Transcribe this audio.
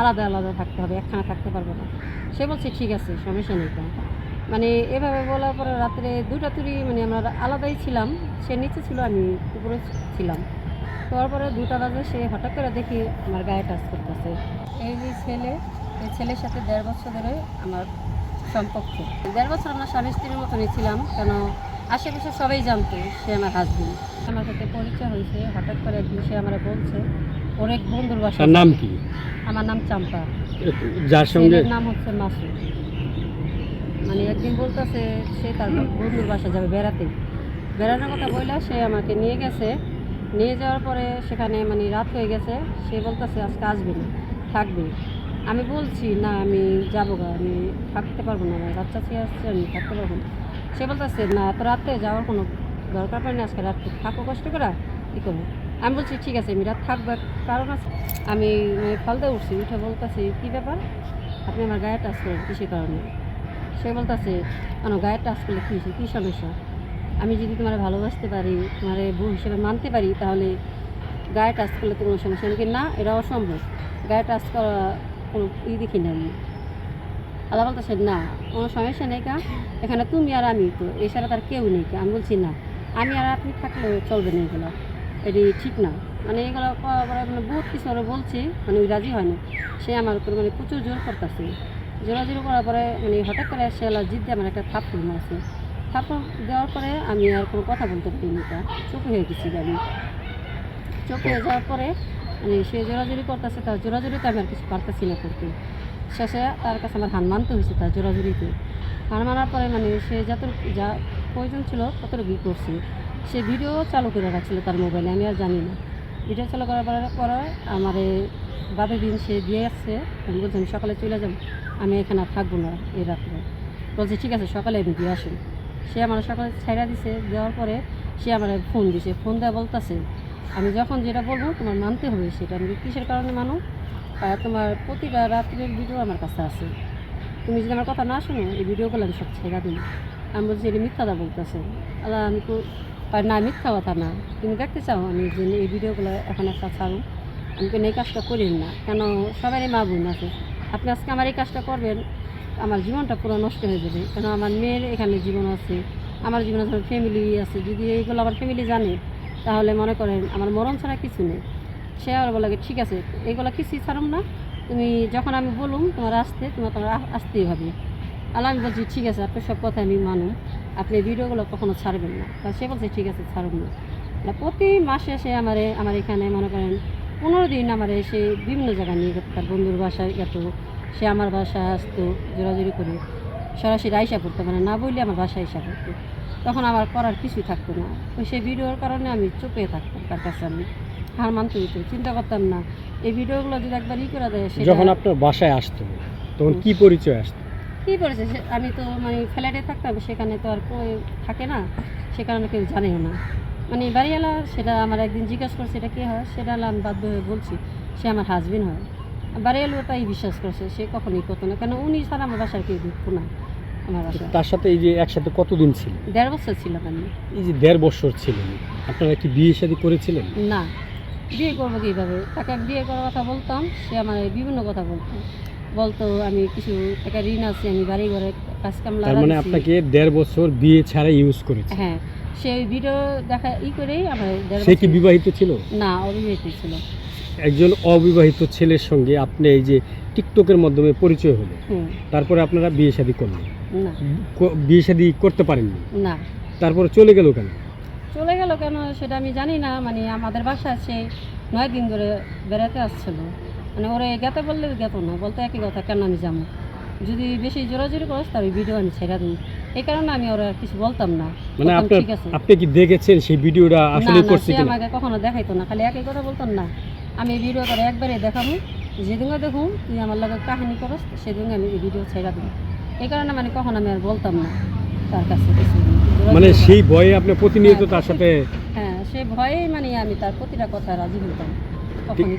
আলাদা আলাদা থাকতে হবে, একখানা থাকতে পারব না। সে বলছে, ঠিক আছে, সমস্যা নেই তো। মানে এভাবে বলার পরে রাত্রে দুটা তুরি মানে আমরা আলাদাই ছিলাম, সে নিচে ছিল, আমি উপরে ছিলাম। তারপরে দুটা বাজে, সে হঠাৎ করে দেখি আমার গায়ে টাচ করতেছে। এই যে ছেলে, এই ছেলের সাথে দেড় বছর ধরে আমার সম্পর্ক। দেড় বছর আমরা স্বামী স্ত্রীর মতনই ছিলাম, কেন আশেপাশে সবাই জানতো সে আমার হাজবেন্ড আমার সাথে পরিচয় হয়েছে, হঠাৎ করে একদিন সে আমার বলছে ওর এক বন্ধুর বাসা। তার নাম কি? আমার নাম চাম্পা। যার সঙ্গে? ছেলের নাম হচ্ছে মাসুদ মানে একদিন বলতেছে সে তার বন্ধুর বাসা যাবে বেড়াতে। বেড়ানোর কথা বললে সে আমাকে নিয়ে গেছে। নিয়ে যাওয়ার পরে সেখানে মানে রাত হয়ে গেছে। সে বলতেছে আজকে আসবে না থাকবে। আমি বলছি না আমি যাব গা আমি থাকতে পারব না আমার বাচ্চা ছেলে আসছে আমি থাকতে পারব না। সে বলতেছে না এত রাতে যাওয়ার কোনো দরকার পড়ে না আজকে রাত্রে থাকো কষ্ট করা কী করব? আমি বলছি, ঠিক আছে আমি রাত থাকব কারণ আছে আমি মানে ফলতে উঠছি, উঠে বলতেছি, কী ব্যাপার? আপনি আমার গায়ে টাচ করেন কিসের কারণে? সে বলতেছে, কেন, গায়ে টাচ করলে কী কী সমস্যা? আমি যদি তোমার ভালোবাসতে পারি, তোমার বউ হিসেবে মানতে পারি, তাহলে গায়ে টাচ করলে তো কোনো সমস্যা কিন্তু না, এটা অসম্ভব। গায়ে টাচ করা কোনো ই দেখি না আমি। আল্লাহ বলতেছে, না, কোনো সমস্যা নেই কা। এখানে তুমি আর আমি তো এছাড়া তার কেউ নেই কা। আমি বলছি, না, আমি আর আপনি থাকলে চলবে না এগুলো। এটি ঠিক না। মানে এগুলো মানে বহুত কিছু আরও বলছি মানে ওই রাজি হয়নি। সে আমার উপর মানে প্রচুর জোর করতেছে। জোরাজোরি করার পরে মানে হঠাৎ করে সে আল্লাহ জিদ দিয়ে আমার একটা থাপ্পড় মারছে। থাপ্পড় দেওয়ার পরে আমি আর কোনো কথা বলতে পারিনি তা চুপ হয়ে গেছি আমি। চুপ হয়ে যাওয়ার পরে মানে সে জোরাজোরি করতেছে, তার জোরাজোরিতে আমি আর কিছু পারতেছি না করতে। শেষে তার কাছে আমার হান মানতে হয়েছে তার জোরাজোরিতে। হান মানার পরে মানে সে যত যা প্রয়োজন ছিল ততটুকুই করছে। সে ভিডিও চালু করে রাখছিল তার মোবাইলে, আমি আর জানি না। ভিডিও চালু করার পরে আমার বাদের দিন সে দিয়ে আসছে আমি বলছি, আমি সকালে চলে যাব, আমি এখানে আর থাকব না এই রাত্রে। বলছে, ঠিক আছে, সকালে আমি দিয়ে আসুন সে আমার সকালে ছাইড়া দিছে, দেওয়ার পরে সে আমার ফোন দিছে। ফোন দেওয়া বলতেছে, আমি যখন যেটা বলব তোমার মানতে হবে সেটা। আমি কিসের কারণে মানো? তোমার প্রতিটা রাত্রের ভিডিও আমার কাছে আছে। তুমি যদি আমার কথা না শোনো, এই ভিডিওগুলো আমি সব ছেড়া দিই। আমি বলছি, এটা মিথ্যাটা বলতেছে। আল্লাহ, আমি তো আর না, মিথ্যা কথা না। তুমি দেখতে চাও আমি যে এই ভিডিওগুলো এখন একটা ছাড়ুন? আমি কেন এই কাজটা করি না? কেন সবারই মা বোন আছে? আপনি আজকে আমার এই কাজটা করবেন, আমার জীবনটা পুরো নষ্ট হয়ে যাবে। কেন আমার মেয়ের এখানে জীবন আছে, আমার জীবনে ধরো ফ্যামিলি আছে, যদি এইগুলো আমার ফ্যামিলি জানে, তাহলে মনে করেন আমার মরণ ছাড়া কিছু নেই। সে আর বলে ঠিক আছে, এগুলো কিছুই ছাড়ুম না। তুমি যখন আমি বলুম, তোমার আসতে, তোমার তোমার আসতেই হবে। আর আমি বলছি, ঠিক আছে, আপনার সব কথা আমি মানু আপনি ভিডিওগুলো কখনো ছাড়বেন না। তা সে বলছে ঠিক আছে ছাড়ুন না। প্রতি মাসে সে আমার আমার এখানে মনে করেন পনেরো দিন আমার সে বিভিন্ন জায়গায় নিয়ে যেত। তার বন্ধুর বাসায় গেত সে আমার বাসায় আসতো জোরাজোরি করে। সরাসরি আইসা পড়তো মানে না বললে আমার বাসায় আইসা পড়তো। তখন আমার করার কিছুই থাকতো না। তো সেই ভিডিওর কারণে আমি চুপে থাকতাম তার কাছে আমি। হার মানতে হইতো চিন্তা করতাম না। এই ভিডিওগুলো যদি একবার ই করে দেয় যখন আপনার বাসায় আসতো তখন কি পরিচয় আসতো? কী করেছে? সে- আমি তো মানে ফ্ল্যাটে থাকতাম সেখানে তো আর কেউ থাকে না সে কারণে কেউ জানেও না। মানে বাড়িওয়ালা সেটা আমার একদিন জিজ্ঞাসা করছে এটা কে হয়? সেটা আমি বাধ্য হয়ে বলছি সে আমার হাজবেন্ড হয়। বাড়িওয়ালা তাই বিশ্বাস করছে সে কখনোই করতো না কেন উনি ছাড়া আমার বাসার কেউ ঢুকতো না আমার বাসায়। তার সাথে এই যে একসাথে কতদিন ছিল? দেড় বছর ছিলাম আমি এই যে দেড় বছর ছিলেন আপনারা কি বিয়ে শাদী করেছিলেন? না বিয়ে করব কীভাবে? তাকে বিয়ে করার কথা বলতাম সে আমার বিভিন্ন কথা বলতো। বলতো আমি কিছু একটা ঋণ আছে আমি বাড়ি ঘরে কাজ কাম তার মানে আপনাকে দেড় বছর বিয়ে ছাড়া ইউজ করেছে। হ্যাঁ সে ওই ভিডিও দেখা ই করেই আমার দেড় সে কি বছর- বিবাহিত ছিল? না অবিবাহিত ছিল। একজন অবিবাহিত ছেলের সঙ্গে আপনি এই যে টিকটকের মাধ্যমে পরিচয় হলো। হুম। তারপরে আপনারা বিয়ে শাদী করলেন। না। ক- বিয়ে শাদী করতে পারেননি। না। তারপরে চলে গেল কেন? চলে গেল কেন সেটা আমি জানি না মানে আমাদের বাসা সে নয় দিন ধরে বেড়াতে আসছিল। মানে ওরে গেতে বললে গেত না বলতে একই কথা কেন আমি যাব? যদি বেশি জোরাজোরি করস তার ভিডিও আমি ছেড়ে দিই এই কারণে আমি ওরা কিছু বলতাম না। মানে আছে। আপনি কি দেখেছেন সেই ভিডিওটা আসলে করছে কিনা? আমাকে কখনো দেখাইতো না খালি একই কথা বলতাম না। আমি ভিডিও করে একবারে দেখাবো যেদিনও দেখুন তুই আমার লগে কাহিনী করস সেদিন আমি ভিডিও ছেড়ে দেবো। এই কারণে মানে কখন আমি আর বলতাম না তার কাছে কিছু। মানে সেই ভয়ে আপনি প্রতিনিয়ত তার সাথে হ্যাঁ সে ভয়েই মানে আমি তার প্রতিটা কথা রাজি হতাম কখনই